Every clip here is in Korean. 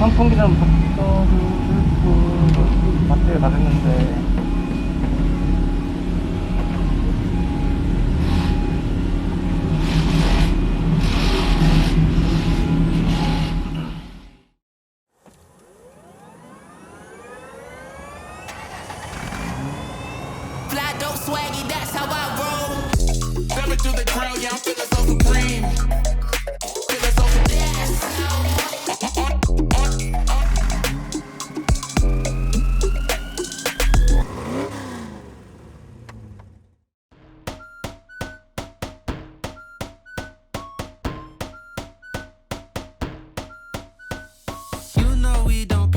선풍기는 됐는데 Fly dope swaggy, that's how I roll. Step into the crowd, yeah, I'm feeling we don't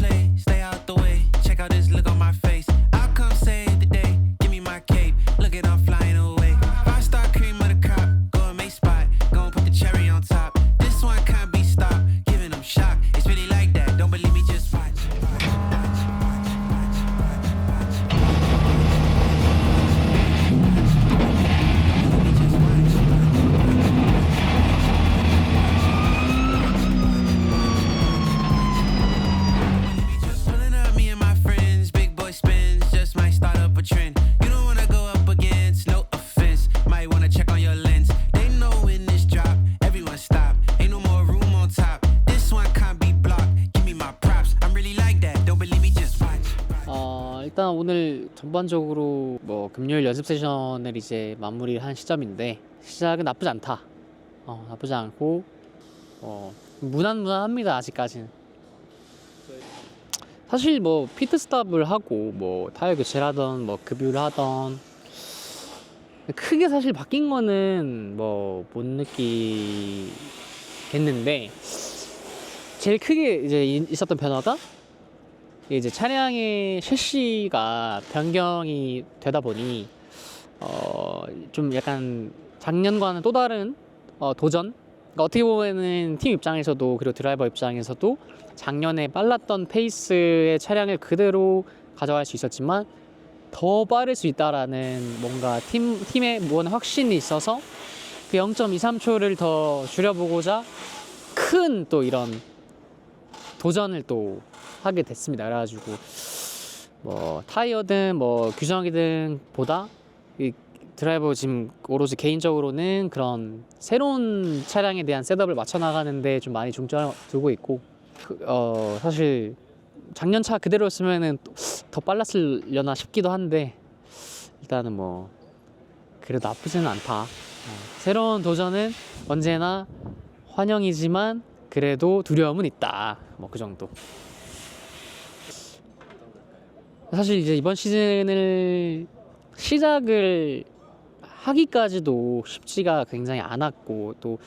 어, 일단 오늘 전반적으로 뭐 금요일 연습 세션을 이제 마무리한 시점인데 시작은 나쁘지 않다. 어, 나쁘지 않고 어, 무난무난합니다 아직까지는. 사실 뭐 피트 스탑을 하고 뭐 타이어 교체를 하던 뭐 급유를 하던 크게 사실 바뀐 거는 뭐 못 느끼겠는데 제일 크게 이제 이- 있었던 변화가 이제 차량의 셰시가 변경이 되다 보니 어 좀 약간 작년과는 또 다른 어 도전. 그러니까 어떻게 보면은 팀 입장에서도 그리고 드라이버 입장에서도 작년에 빨랐던 페이스의 차량을 그대로 가져갈 수 있었지만 더 빠를 수 있다라는 뭔가 팀 팀의 무언 확신이 있어서 그 0.23초를 더 줄여보고자 큰 또 이런 도전을 또 하게 됐습니다. 그래가지고 뭐 타이어든 뭐 규정이든 보다 이 드라이버 지금 오로지 개인적으로는 그런 새로운 차량에 대한 셋업을 맞춰 나가는데 좀 많이 중점을 두고 있고 그, 어 사실 작년 차 그대로였으면은 또더 빨랐으려나 싶기도 한데 일단은 뭐 그래도 나쁘지는 않다. 어, 새로운 도전은 언제나 환영이지만 그래도 두려움은 있다. 뭐 그 정도. 사실 이제 이번 시즌을 시작을 하기까지도 쉽지가 굉장히 않았고 또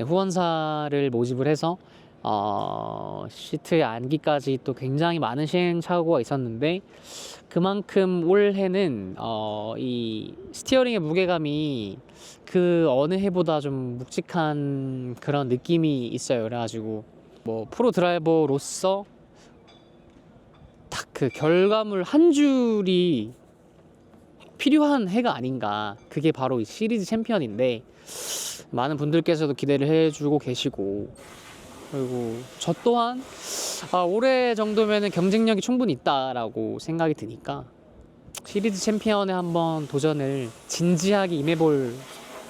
후원사를 모집을 해서 어, 시트에 앉기까지 또 굉장히 많은 시행착오가 있었는데 그만큼 올해는 어, 이 스티어링의 무게감이 그 어느 해보다 좀 묵직한 그런 느낌이 있어요. 그래가지고 뭐 프로 드라이버로서 딱 그 결과물 한 줄이 필요한 해가 아닌가. 그게 바로 이 시리즈 챔피언인데 많은 분들께서도 기대를 해주고 계시고 그리고 저 또한 아, 올해 정도면은 경쟁력이 충분히 있다라고 생각이 드니까 시리즈 챔피언에 한번 도전을 진지하게 임해볼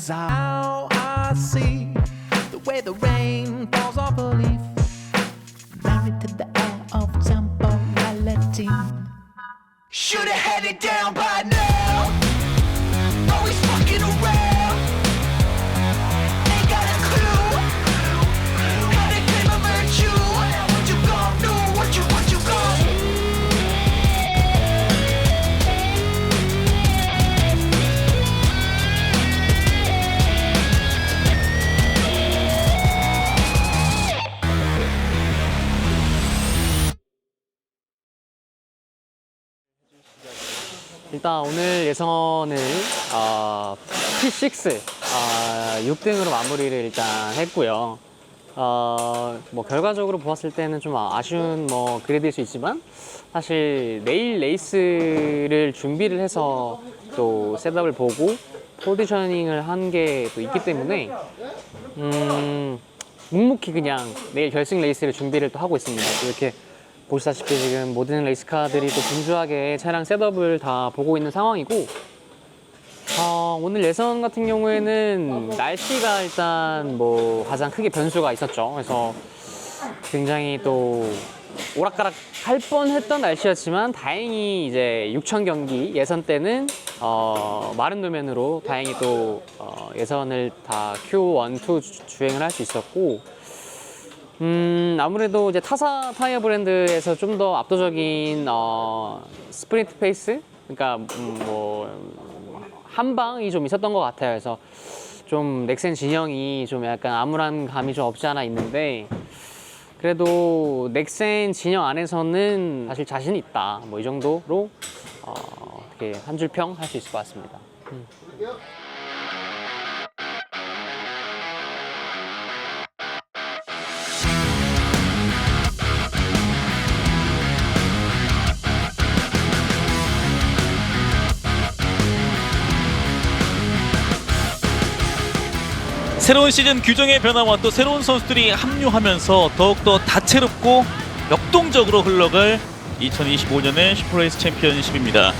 Cause I, now I see the way the rain falls off a leaf Married to the air of temporality Should've had it down by now. 일단 오늘 예선을 어, P6 어, 6등으로 마무리를 일단 했고요. 어, 뭐 결과적으로 보았을 때는 좀 아쉬운 뭐 그래드일 수 있지만 사실 내일 레이스를 준비를 해서 또 셋업을 보고 포지셔닝을 한 게 또 있기 때문에 음, 묵묵히 그냥 내일 결승 레이스를 준비를 또 하고 있습니다. 또 이렇게 보시다시피 지금 모든 레이스카들이 또 분주하게 차량 셋업을 다 보고 있는 상황이고 어, 오늘 예선 같은 경우에는 날씨가 일단 뭐 가장 크게 변수가 있었죠. 그래서 굉장히 또 오락가락 할 뻔했던 날씨였지만 다행히 이제 6천 경기 예선 때는 어, 마른路面으로 다행히 또 어, 예선을 다 Q1, 2 주- 주행을 할 수 있었고 음, 아무래도 이제 타사 타이어 브랜드에서 좀 더 압도적인 어, 스프린트 페이스, 그러니까 음, 뭐 한 방이 좀 있었던 것 같아요. 그래서 좀 넥센 진영이 좀 약간 암울한 감이 좀 없지 않아 있는데 그래도 넥센 진영 안에서는 사실 자신 있다. 뭐 이 정도로 어, 어떻게 한 줄 평 할 수 있을 것 같습니다. 새로운 시즌 규정의 변화와 또 새로운 선수들이 합류하면서 더욱더 다채롭고 역동적으로 흘러갈 2025년의 슈퍼레이스 챔피언십입니다.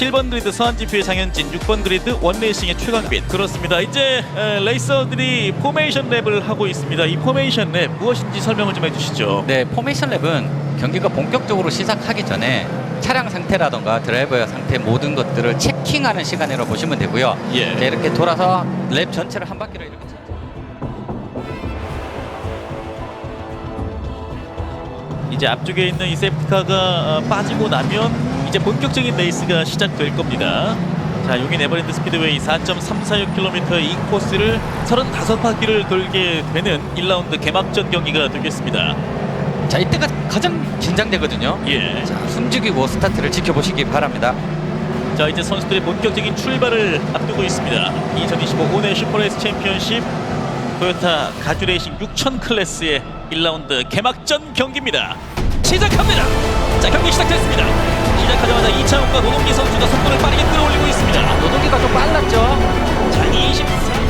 칠번 그리드 서한지표의 장현진, 6번 그리드 원레이싱의 최강빈 그렇습니다. 이제 에, 레이서들이 포메이션 랩을 하고 있습니다. 이 포메이션 랩 무엇인지 설명을 좀 해주시죠. 네, 포메이션 랩은 경기가 본격적으로 시작하기 전에 차량 상태라던가 드라이버의 상태 모든 것들을 체킹하는 시간이라고 보시면 되고요. 예. 네, 이렇게 돌아서 랩 전체를 한 바퀴로 이렇게 이제 앞쪽에 있는 이 세프티카가 어, 빠지고 나면 이제 본격적인 레이스가 시작될 겁니다. 자, 용인 에버랜드 스피드웨이 4.346km의 이 코스를 35바퀴를 돌게 되는 1라운드 개막전 경기가 되겠습니다. 자, 이때가 가장 긴장되거든요. 예. 자, 숨죽이고 스타트를 지켜보시기 바랍니다. 자, 이제 선수들의 본격적인 출발을 앞두고 있습니다. 2025 오네 슈퍼레이스 챔피언십 토요타 가주레이싱 6000 클래스의 1라운드 개막전 경기입니다. 시작합니다. 자, 경기 시작됐습니다. 시작하자마자 이창욱과 노동기 선수가 속도를 빠르게 끌어올리고 있습니다. 노동기가 좀 빨랐죠. 자, 24.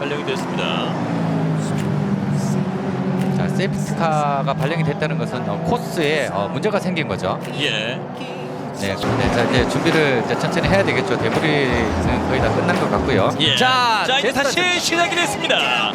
발령이 됐습니다. 자, 세이프티카가 발령이 됐다는 것은 어, 코스에 어, 문제가 생긴 거죠. 예. 네, 네, 자 이제 준비를 이제 천천히 해야 되겠죠. 데브리는 거의 다 끝난 것 같고요. 예. 자, 자, 이제 다시 시작이 됐습니다.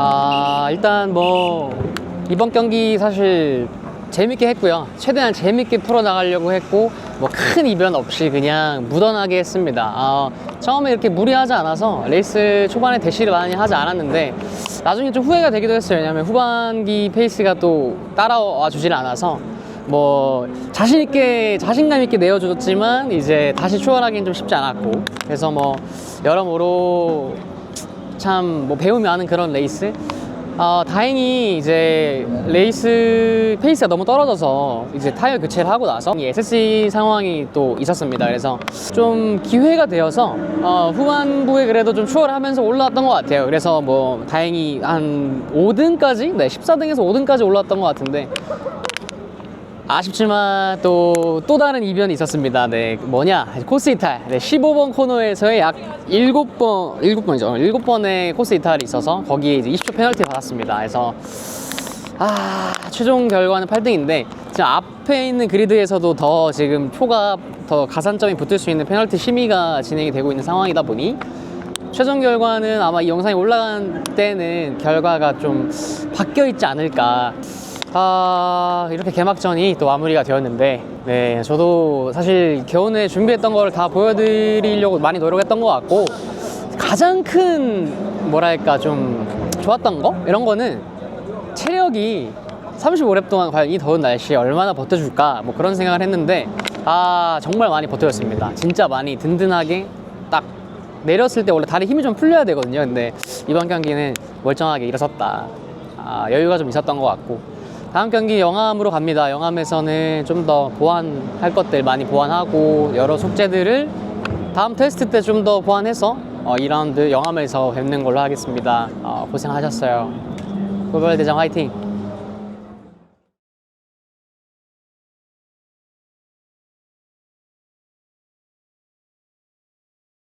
아 일단 뭐 이번 경기 사실 재밌게 했고요. 최대한 재밌게 풀어나가려고 했고 뭐 큰 이변 없이 그냥 무던하게 했습니다. 아, 처음에 이렇게 무리하지 않아서 레이스 초반에 대시를 많이 하지 않았는데 나중에 좀 후회가 되기도 했어요. 왜냐하면 후반기 페이스가 또 따라와 주질 않아서 뭐 자신 있게 자신감 있게 내어줬지만 이제 다시 추월하기는 좀 쉽지 않았고 그래서 뭐 여러모로 참 뭐 배움이 많은 그런 레이스. 어, 다행히 이제 레이스 페이스가 너무 떨어져서 이제 타이어 교체를 하고 나서 이 SSC 상황이 또 있었습니다. 그래서 좀 기회가 되어서 어, 후반부에 그래도 좀 추월하면서 올라왔던 것 같아요. 그래서 뭐 다행히 한 5등까지, 네, 14등에서 5등까지 올라왔던 것 같은데 아쉽지만 또, 또 다른 이변이 있었습니다. 네, 뭐냐. 코스 이탈. 네, 15번 코너에서의 약 7번, 7번이죠. 7번의 코스 이탈이 있어서 거기에 이제 20초 페널티 받았습니다. 그래서, 아, 최종 결과는 8등인데, 지금 앞에 있는 그리드에서도 더 지금 표가 더 가산점이 붙을 수 있는 페널티 심의가 진행이 되고 있는 상황이다 보니, 최종 결과는 아마 이 영상이 올라간 때는 결과가 좀 바뀌어 있지 않을까. 아, 이렇게 개막전이 또 마무리가 되었는데, 네, 저도 사실 겨우내 준비했던 거를 다 보여드리려고 많이 노력했던 것 같고, 가장 큰, 뭐랄까, 좀 좋았던 거? 이런 거는 체력이 35랩 동안 과연 이 더운 날씨에 얼마나 버텨줄까? 뭐 그런 생각을 했는데, 아, 정말 많이 버텨줬습니다. 진짜 많이 든든하게 딱 내렸을 때 원래 다리 힘이 좀 풀려야 되거든요. 근데 이번 경기는 멀쩡하게 일어섰다. 아, 여유가 좀 있었던 것 같고. 다음 경기 영암으로 갑니다. 영암에서는 좀 더 보완할 것들 많이 보완하고 여러 숙제들을 다음 테스트 때 좀 더 보완해서 어, 2라운드 영암에서 뵙는 걸로 하겠습니다. 어, 고생하셨어요. 골벌 대장 화이팅!